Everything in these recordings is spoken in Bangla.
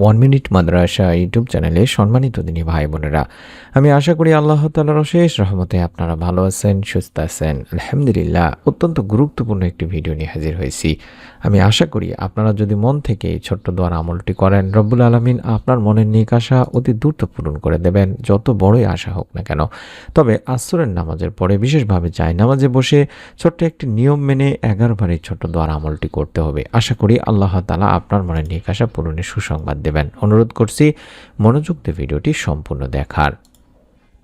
ওয়ান মিনিট মাদ্রাসা ইউটিউব চ্যানেলে সম্মানিত দিনী ভাই বোনেরা। আমি আশা করি আল্লাহ তালার অশেষ রহমতে আপনারা ভালো আছেন, সুস্থ আছেন। আলহামদুলিল্লাহ, অত্যন্ত গুরুত্বপূর্ণ একটি ভিডিও নিয়ে হাজির হয়েছি। আমি আশা করি আপনারা যদি মন থেকে এই ছোট্ট দোয়ার আমলটি করেন, রব্বুল আলমিন আপনার মনের নিক আশা অতি দ্রুত পূরণ করে দেবেন, যত বড়ই আশা হোক না কেন। তবে আসরের নামাজের পরে বিশেষভাবে চাই, নামাজে বসে ছোট্ট একটি নিয়ম মেনে এগারো বার এই ছোট্ট দোয়ার আমলটি করতে হবে। আশা করি আল্লাহ তালা আপনার মনের নিক আশা পূরণের সুসংবাদ দেবেন। অনুরোধ করছি মনোযোগ দিয়ে ভিডিওটি সম্পূর্ণ দেখার।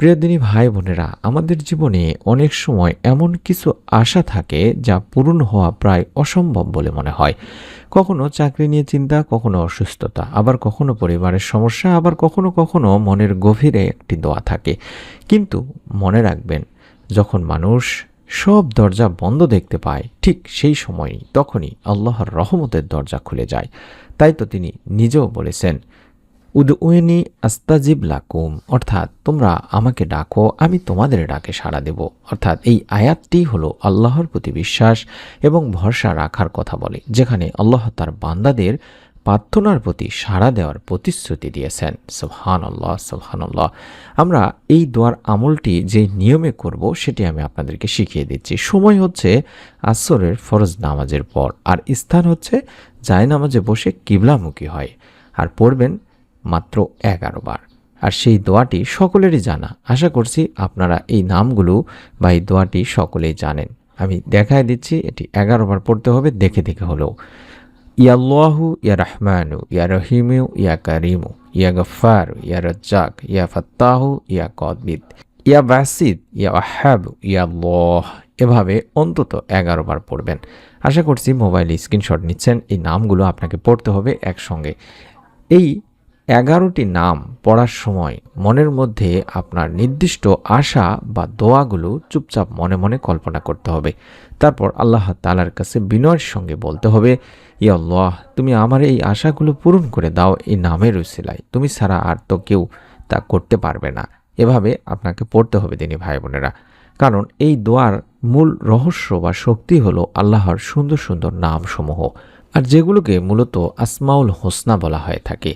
প্রিয় দিনী ভাই বোনেরা, আমাদের জীবনে অনেক সময় এমন কিছু আশা থাকে যা পূরণ হওয়া প্রায় অসম্ভব বলে মনে হয়। কখনো চাকরি নিয়ে চিন্তা, কখনো অসুস্থতা, আবার কখনো পরিবারের সমস্যা, আবার কখনো কখনো মনের গভীরে একটি দোয়া থাকে। কিন্তু মনে রাখবেন, যখন মানুষ সব দরজা বন্ধ দেখতে পায়। ঠিক সেই সময়ই তখনই আল্লাহর রহমতের দরজা খুলে যায়। তাই তো তিনি নিজেও বলেছেন, উদউনি আস্তাজিব লাকুম। অর্থাৎ, তোমরা আমাকে ডাকো, আমি তোমাদের ডাকে সাড়া দেব। অর্থাৎ, এই আয়াতটি হলো আল্লাহর প্রতি বিশ্বাস এবং ভরসা রাখার কথা বলে, যেখানে আল্লাহ তার বান্দাদের প্রার্থনার প্রতি সাড়া দেওয়ার প্রতিশ্রুতি দিয়েছেন। সোহান আল্লাহ সোহান আল্লাহ আমরা এই দোয়ার আমলটি যে নিয়মে করব সেটি আমি আপনাদেরকে শিখিয়ে দিচ্ছি। সময় হচ্ছে আসরের ফরজ নামাজের পর, আর স্থান হচ্ছে জায় নামাজে বসে কিবলামুখী হয়, আর পড়বেন মাত্র এগারো বার। আর সেই দোয়াটি সকলেরই জানা। আশা করছি আপনারা এই নামগুলো বা এই দোয়াটি সকলেই জানেন। আমি দেখায় দিচ্ছি, এটি এগারো বার পড়তে হবে, দেখে দেখে হলেও। ইয়াল্লাহু ইয়া রহমানু ইয়া রহিমু ইয়া কারিমু ইয়া গফার ইয়া রজ্জাক ইয়া ফত্তাহু ইয়া কদবিদ ইয়া বাসিদ ইয়া আহাবু ইয়া আল্লাহ এভাবে অন্তত এগারো বার পড়বেন। আশা করছি মোবাইলে স্ক্রিনশট নিচ্ছেন, এই নামগুলো আপনাকে পড়তে হবে একসঙ্গে। এই এগারোটি নাম পড়ার সময় মনের মধ্যে আপনার নির্দিষ্ট আশা বা দোয়াগুলো চুপচাপ মনে মনে কল্পনা করতে হবে। তারপর আল্লাহ তালার কাছে বিনয়ের সঙ্গে বলতে হবে ই আল্লাহ, তুমি আমার এই আশাগুলো পূরণ করে দাও, এই নামের উসিলায় তুমি ছাড়া আর তো কেউ তা করতে পারবে না। এভাবে আপনাকে পড়তে হবে তিনি ভাই বোনেরা কারণ এই দোয়ার মূল রহস্য বা শক্তি হলো আল্লাহর সুন্দর সুন্দর নামসমূহ। আর যেগুলোকে মূলত আসমাউল হোসনা বলা হয়ে থাকে।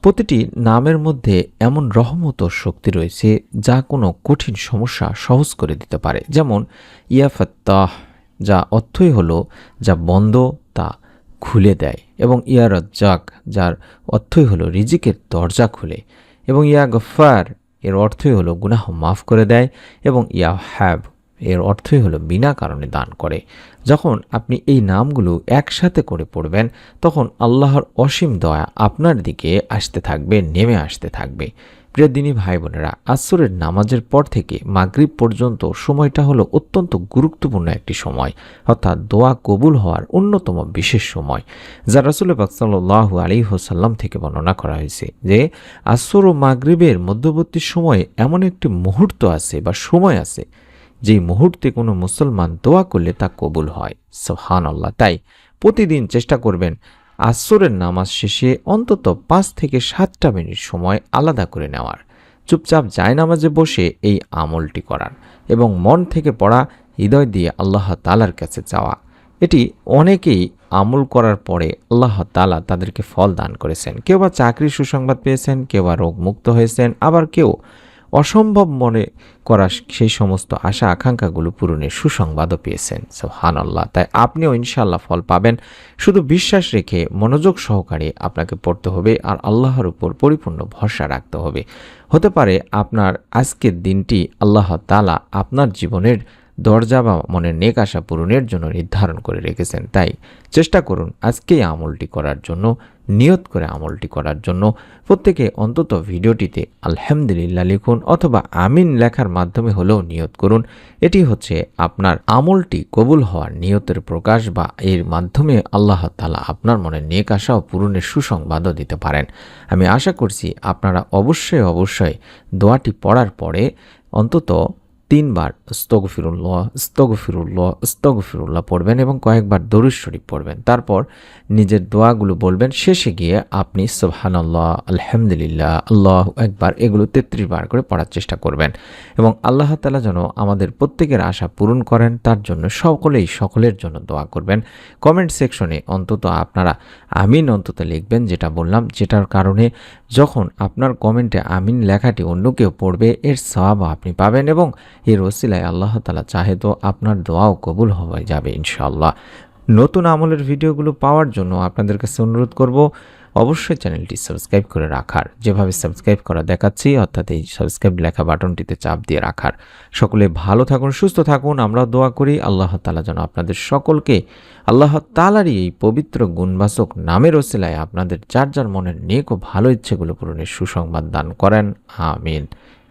প্রতিটি নামের মধ্যে এমন রহমত শক্তি রয়েছে যা কোনো কঠিন সমস্যা সহজ করে দিতে পারে। যেমন ইয়াফাত্তাহ যা অর্থই হলো যা বন্ধ, তা খুলে দেয়। এবং ইয়া রজ্জাক, যার অর্থই হলো রিজিকের দরজা খুলে। এবং ইয়া গফার এর অর্থই হলো গুনাহ মাফ করে দেয়। এবং ইয়া হ্যাব এর অর্থই হলো বিনা কারণে দান করে। যখন আপনি এই নামগুলো একসাথে করে পড়বেন, তখন আল্লাহর অসীম দয়া আপনার দিকে আসতে থাকবে, নেমে আসতে থাকবে। প্রিয় দিনী ভাই বোনেরা আসরের নামাজের পর থেকে মাগরিব পর্যন্ত সময়টা হলো অত্যন্ত গুরুত্বপূর্ণ একটি সময়, অর্থাৎ দোয়া কবুল হওয়ার অন্যতম বিশেষ সময়, যা রাসুল বাকসাল্লাহু আলী হোসাল্লাম থেকে বর্ণনা করা হয়েছে যে, আসর ও মাগরিবের মধ্যবর্তী সময়ে এমন একটি মুহূর্ত আছে বা সময় আছে যেই মুহূর্তে কোনো মুসলমান দোয়া করলে তা কবুল হয়। সোহান আল্লাহ তাই প্রতিদিন চেষ্টা করবেন আসরের নামাজ শেষে অন্তত পাঁচ থেকে সাতটা মিনিট সময় আলাদা করে নেওয়ার। চুপচাপ যায় নামাজে বসে এই আমলটি করার এবং মন থেকে পড়া হৃদয় দিয়ে আল্লাহ তালার কাছে চাওয়া। এটি অনেকেই আমল করার পরে আল্লাহ তালা তাদেরকে ফল দান করেছেন। কেউ বা চাকরির সুসংবাদ পেয়েছেন, কেউ বা রোগ মুক্ত হয়েছেন, আবার কেউ অসম্ভব মনে করা সেই সমস্ত আশা আকাঙ্ক্ষাগুলো পূরণের সুসংবাদও পেয়েছেন। সো হান আল্লাহ তাই আপনিও ইনশাল্লাহ ফল পাবেন। শুধু বিশ্বাস রেখে মনোযোগ সহকারে আপনাকে পড়তে হবে আর আল্লাহর উপর পরিপূর্ণ ভরসা রাখতে হবে। হতে পারে আপনার আজকের দিনটি আল্লাহ তালা আপনার জীবনের দরজা বা মনের নেক আশা পূরণের জন্য নির্ধারণ করে রেখেছেন। তাই চেষ্টা করুন আজকেই আমলটি করার জন্য নিয়ত করে আমলটি করার জন্য প্রত্যেকে অন্তত ভিডিওটিতে আলহামদুলিল্লাহ লিখুন অথবা আমিন লেখার মাধ্যমে হলেও নিয়ত করুন। এটি হচ্ছে আপনার আমলটি কবুল হওয়ার নিয়তের প্রকাশ বা এর মাধ্যমে আল্লাহ তালা আপনার মনে নেক আশা ও পূরণের সুসংবাদও দিতে পারেন। আমি আশা করছি আপনারা অবশ্যই অবশ্যই দোয়াটি পড়ার পরে অন্তত তিনবার স্তগফিরুল্লাহ স্তগফিরুল্লাহ স্তগফিরুল্লাহ পড়বেন এবং কয়েকবার দরুদ শরীফ পড়বেন। তারপর নিজের দোয়াগুলো বলবেন। শেষে গিয়ে আপনি সোহানাল্লাহ আলহামদুলিল্লাহ, আল্লাহ একবার এগুলো তেত্রিশ বার করে পড়ার চেষ্টা করবেন এবং আল্লাহ তালা যেন আমাদের প্রত্যেকের আশা পূরণ করেন, তার জন্য সকলেই সকলের জন্য দোয়া করবেন। কমেন্ট সেকশনে অন্তত আপনারা আমিন অন্তত লিখবেন, যেটা বললাম, যেটার কারণে যখন আপনার কমেন্টে আমিন লেখাটি অন্য কেউ পড়বে, এর সওয়াব আপনি পাবেন এবং এর ওসিলায় আল্লাহ তালা চাহে তো আপনার দোয়াও কবুল হয়ে যাবে, ইনশাআল্লাহ। নতুন আমলের ভিডিওগুলো পাওয়ার জন্য আপনাদের কাছে অনুরোধ করব, অবশ্যই চ্যানেলটি সাবস্ক্রাইব করে রাখার। যেভাবে সাবস্ক্রাইব করা দেখাচ্ছি, অর্থাৎ এই সাবস্ক্রাইব লেখা বাটনটিতে চাপ দিয়ে রাখার। সকলে ভালো থাকুন, সুস্থ থাকুন, আমরা দোয়া করি আল্লাহ তালা যেন আপনাদের সকলকে আল্লাহ তালারই এই পবিত্র গুণবাসক নামের ওসিলায় আপনাদের যার যার মনের নেক ও ভালো ইচ্ছেগুলো পূরণের সুসংবাদ দান করেন, আমিন।